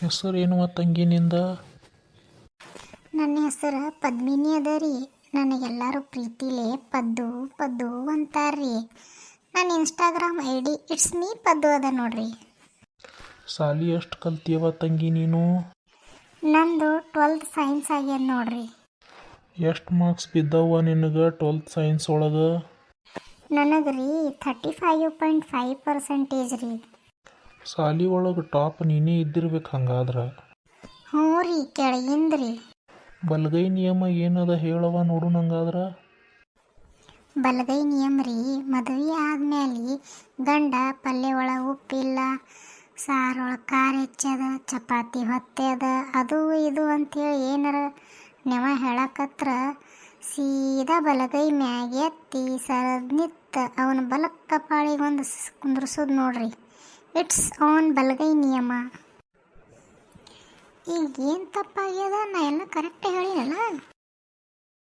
ಹೆಸರೇನು ತಂಗಿ ನಿಂದ ನನ್ನ ಹೆಸರು ಪದ್ಮಿನಿ ಅದ ರೀ. ನನಗೆಲ್ಲರೂ ಪ್ರೀತಿಲೇ ಪದ್ದು ಪದ್ದು ಅಂತಾರ್ರಿ ನನ್ನ Instagram I D it's me Paddu ಅದ ನೋಡ್ರಿ. ಸಾಲಿ ಎಷ್ಟು ಕಲ್ತಿಯವ ತಂಗಿ ನೀನು? ನಂದು ಟ್ವೆಲ್ತ್ ಸೈನ್ಸ್ ಆಗ್ಯದ ನೋಡ್ರಿ. ಎಷ್ಟು ಮಾರ್ಕ್ಸ್ ಬಿದ್ದವ ನಿನಗೆ ಟ್ವೆಲ್ತ್ ಸೈನ್ಸ್ ಒಳಗೆ? ನನಗೆ ರೀ thirty five point five percentage ರೀ. ಸಾಲಿ ಒಳಗೆ ಟಾಪ್ ನೀನೇ ಇದ್ದಿರ್ಬೇಕು ಹಂಗಾದ್ರೆ. ಹ್ಞೂ ರೀ ಕೆಳಗಿಂದ ರೀ ಬಲಗೈ ನಿಯಮ ಏನದ ಹೇಳವ ನೋಡು ನಂಗಾದ್ರ. ಬಲಗೈ ನಿಯಮ ರೀ ಮದುವೆ ಆದ್ಮೇಲೆ ಗಂಡ ಪಲ್ಯ ಒಳಗೆ ಉಪ್ಪಿಲ್ಲ ಸಾರೊಳಗೆ ಖಾರ ಹೆಚ್ಚದ ಚಪಾತಿ ಹೊತ್ತೆದ ಅದು ಇದು ಅಂತೇಳಿ ಏನಾರ ನೆವ ಹೇಳಕತ್ರ ಸೀದಾ ಬಲಗೈ ಮ್ಯಾಗೆ ಎತ್ತಿ ಸರದ್ ನಿತ್ತ ಅವನ ಬಲಕ್ಕ ಪಾಳಿಗೊಂದು ಕುಂದ್ರಸೋದು ನೋಡ್ರಿ. ಇಟ್ಸ್ ಆನ್ ಬಲಗೈ ನಿಯಮ. ಈಗ ಏನು ತಪ್ಪಾಗ್ಯದ? ನಾ ಎಲ್ಲ ಕರೆಕ್ಟ್ ಹೇಳಿನಲ್ಲ?